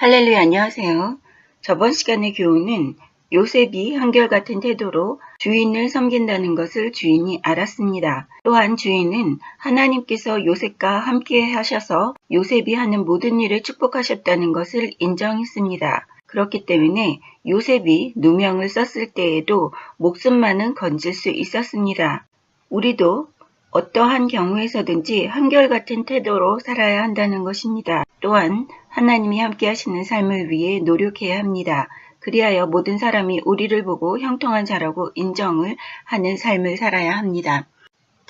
할렐루야 안녕하세요. 저번 시간의 교훈은 요셉이 한결같은 태도로 주인을 섬긴다는 것을 주인이 알았습니다. 또한 주인은 하나님께서 요셉과 함께 하셔서 요셉이 하는 모든 일을 축복하셨다는 것을 인정했습니다. 그렇기 때문에 요셉이 누명을 썼을 때에도 목숨만은 건질 수 있었습니다. 우리도 어떠한 경우에서든지 한결같은 태도로 살아야 한다는 것입니다. 또한 하나님이 함께 하시는 삶을 위해 노력해야 합니다. 그리하여 모든 사람이 우리를 보고 형통한 자라고 인정을 하는 삶을 살아야 합니다.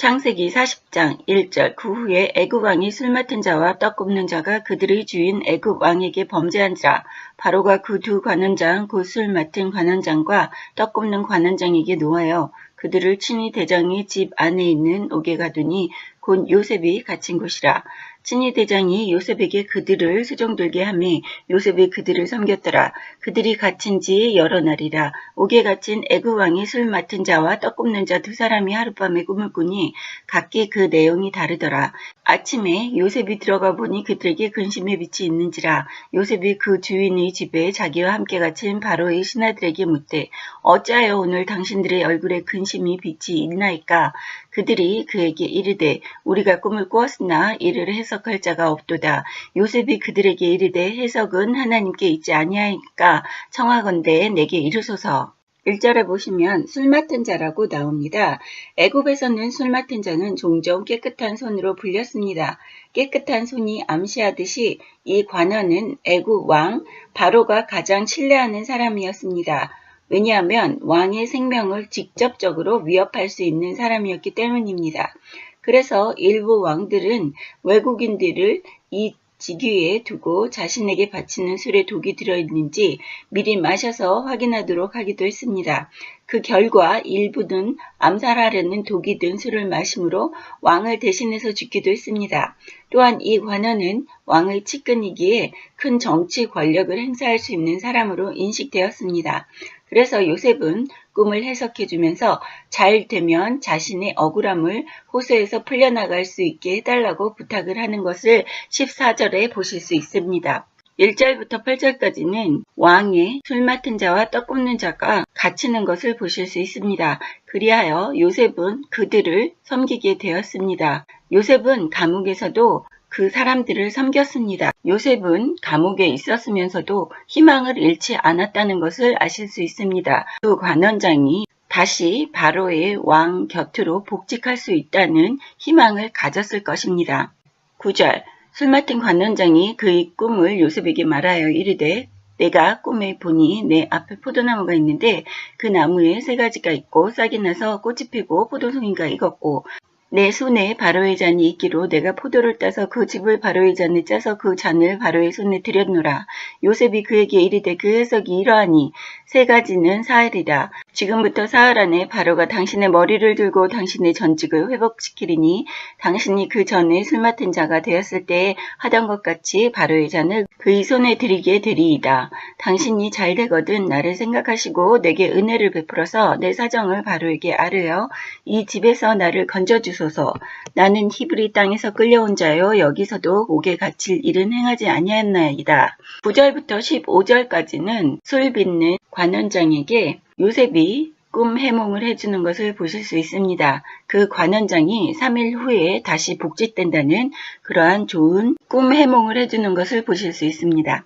창세기 40장 1절 그 후에 애굽 왕이 술 맡은 자와 떡 굽는 자가 그들의 주인 애굽 왕에게 범죄한지라 바로가 그 두 관원장 그술 맡은 관원장과 떡 굽는 관원장에게 놓아요. 그들을 친히 대장이 집 안에 있는 옥에 가두니 곧 요셉이 갇힌 곳이라. 친히 대장이 요셉에게 그들을 수종들게 하매 요셉이 그들을 섬겼더라. 그들이 갇힌 지 여러 날이라. 옥에 갇힌 애굽 왕이 술 맡은 자와 떡 굽는 자 두 사람이 하룻밤에 꿈을 꾸니 각기 그 내용이 다르더라. 아침에 요셉이 들어가 보니 그들에게 근심의 빛이 있는지라. 요셉이 그 주인의 집에 자기와 함께 갇힌 바로의 신하들에게 묻되 어찌하여 오늘 당신들의 얼굴에 근심이 빛이 있나이까? 그들이 그에게 이르되 우리가 꿈을 꾸었으나 이를 해 석할 자가 없도다. 요셉이 그들에게 이르되 해석은 하나님께 있지 아니하니까 청하건대 내게 이르소서. 1절에 보시면 술 맡은 자라고 나옵니다. 애굽에서는 술 맡은 자는 종종 깨끗한 손으로 불렸습니다. 깨끗한 손이 암시하듯이 이 관원은 애굽 왕 바로가 가장 신뢰하는 사람이었습니다. 왜냐하면 왕의 생명을 직접적으로 위협할 수 있는 사람이었기 때문입니다. 그래서 일부 왕들은 외국인들을 이 직위에 두고 자신에게 바치는 술에 독이 들어있는지 미리 마셔서 확인하도록 하기도 했습니다. 그 결과 일부는 암살하려는 독이 든 술을 마심으로 왕을 대신해서 죽기도 했습니다. 또한 이 관원은 왕의 측근이기에 큰 정치 권력을 행사할 수 있는 사람으로 인식되었습니다. 그래서 요셉은 꿈을 해석해 주면서 잘 되면 자신의 억울함을 호소해서 풀려나갈 수 있게 해달라고 부탁을 하는 것을 14절에 보실 수 있습니다. 1절부터 8절까지는 왕의 술 맡은 자와 떡 굽는 자가 갇히는 것을 보실 수 있습니다. 그리하여 요셉은 그들을 섬기게 되었습니다. 요셉은 감옥에서도 그 사람들을 섬겼습니다. 요셉은 감옥에 있었으면서도 희망을 잃지 않았다는 것을 아실 수 있습니다. 그 관원장이 다시 바로의 왕 곁으로 복직할 수 있다는 희망을 가졌을 것입니다. 9절 술 맡은 관원장이 그의 꿈을 요셉에게 말하여 이르되 내가 꿈에 보니 내 앞에 포도나무가 있는데 그 나무에 세 가지가 있고 싹이 나서 꽃이 피고 포도송이가 익었고 내 손에 바로의 잔이 있기로 내가 포도를 따서 그 집을 바로의 잔에 짜서 그 잔을 바로의 손에 들였노라. 요셉이 그에게 이르되 그 해석이 이러하니 세 가지는 사흘이라. 지금부터 사흘 안에 바로가 당신의 머리를 들고 당신의 전직을 회복시키리니 당신이 그 전에 술 맡은 자가 되었을 때 하던 것 같이 바로의 잔을 그의 손에 들이게 되리이다. 당신이 잘 되거든 나를 생각하시고 내게 은혜를 베풀어서 내 사정을 바로에게 아뢰어 이 집에서 나를 건져주소 서. 나는 히브리 땅에서 끌려온 자요 여기서도 옥에 갇힐 일은 행하지 아니하였나이다. 9절부터 15절까지는 술 빚는 관원장에게 요셉이 꿈 해몽을 해주는 것을 보실 수 있습니다. 그 관원장이 3일 후에 다시 복직된다는 그러한 좋은 꿈 해몽을 해주는 것을 보실 수 있습니다.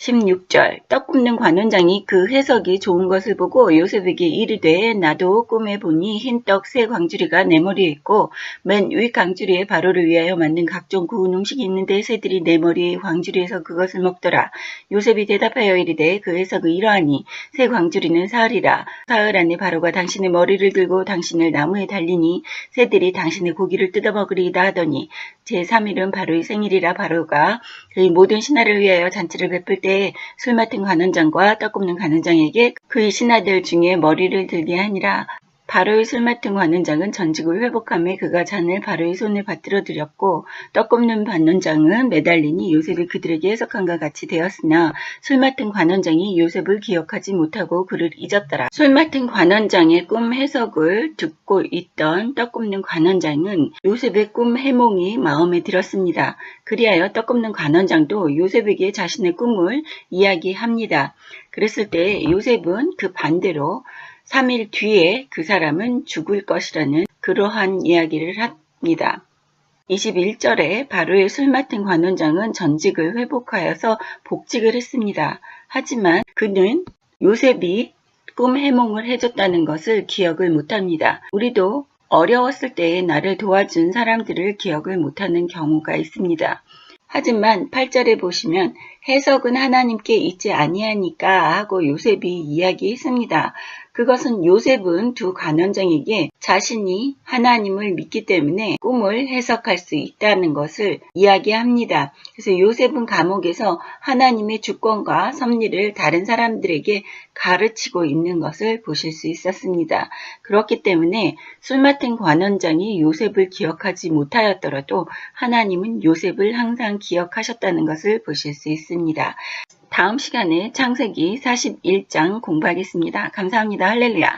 16절 떡 굽는 관원장이 그 해석이 좋은 것을 보고 요셉에게 이르되 나도 꿈에 보니 흰 떡 세 광주리가 내 머리에 있고 맨 위 광주리에 바로를 위하여 만든 각종 구운 음식이 있는데 새들이 내 머리에 광주리에서 그것을 먹더라. 요셉이 대답하여 이르되 그 해석이 이러하니 새 광주리는 사흘이라 사흘 안에 바로가 당신의 머리를 들고 당신을 나무에 달리니 새들이 당신의 고기를 뜯어먹으리이다 하더니 제3일은 바로의 생일이라 바로가 그의 모든 신하를 위하여 잔치를 베풀 때 때술 맡은 관원장과 떡 굽는 관원장에게 그의 신하들 중에 머리를 들게 하니라. 바로의 술 맡은 관원장은 전직을 회복함에 그가 잔을 바로의 손에 받들어 드렸고 떡 굽는 관원장은 매달리니 요셉이 그들에게 해석한과 같이 되었으나 술 맡은 관원장이 요셉을 기억하지 못하고 그를 잊었더라. 술 맡은 관원장의 꿈 해석을 듣고 있던 떡 굽는 관원장은 요셉의 꿈 해몽이 마음에 들었습니다. 그리하여 떡 굽는 관원장도 요셉에게 자신의 꿈을 이야기합니다. 그랬을 때 요셉은 그 반대로 3일 뒤에 그 사람은 죽을 것이라는 그러한 이야기를 합니다. 21절에 바로의 술 맡은 관원장은 전직을 회복하여서 복직을 했습니다. 하지만 그는 요셉이 꿈 해몽을 해줬다는 것을 기억을 못합니다. 우리도 어려웠을 때에 나를 도와준 사람들을 기억을 못하는 경우가 있습니다. 하지만 8절에 보시면 해석은 하나님께 있지 아니하니까 하고 요셉이 이야기했습니다. 그것은 요셉은 두 관원장에게 자신이 하나님을 믿기 때문에 꿈을 해석할 수 있다는 것을 이야기합니다. 그래서 요셉은 감옥에서 하나님의 주권과 섭리를 다른 사람들에게 가르치고 있는 것을 보실 수 있었습니다. 그렇기 때문에 술 맡은 관원장이 요셉을 기억하지 못하였더라도 하나님은 요셉을 항상 기억하셨다는 것을 보실 수 있습니다. 다음 시간에 창세기 41장 공부하겠습니다. 감사합니다. 할렐루야.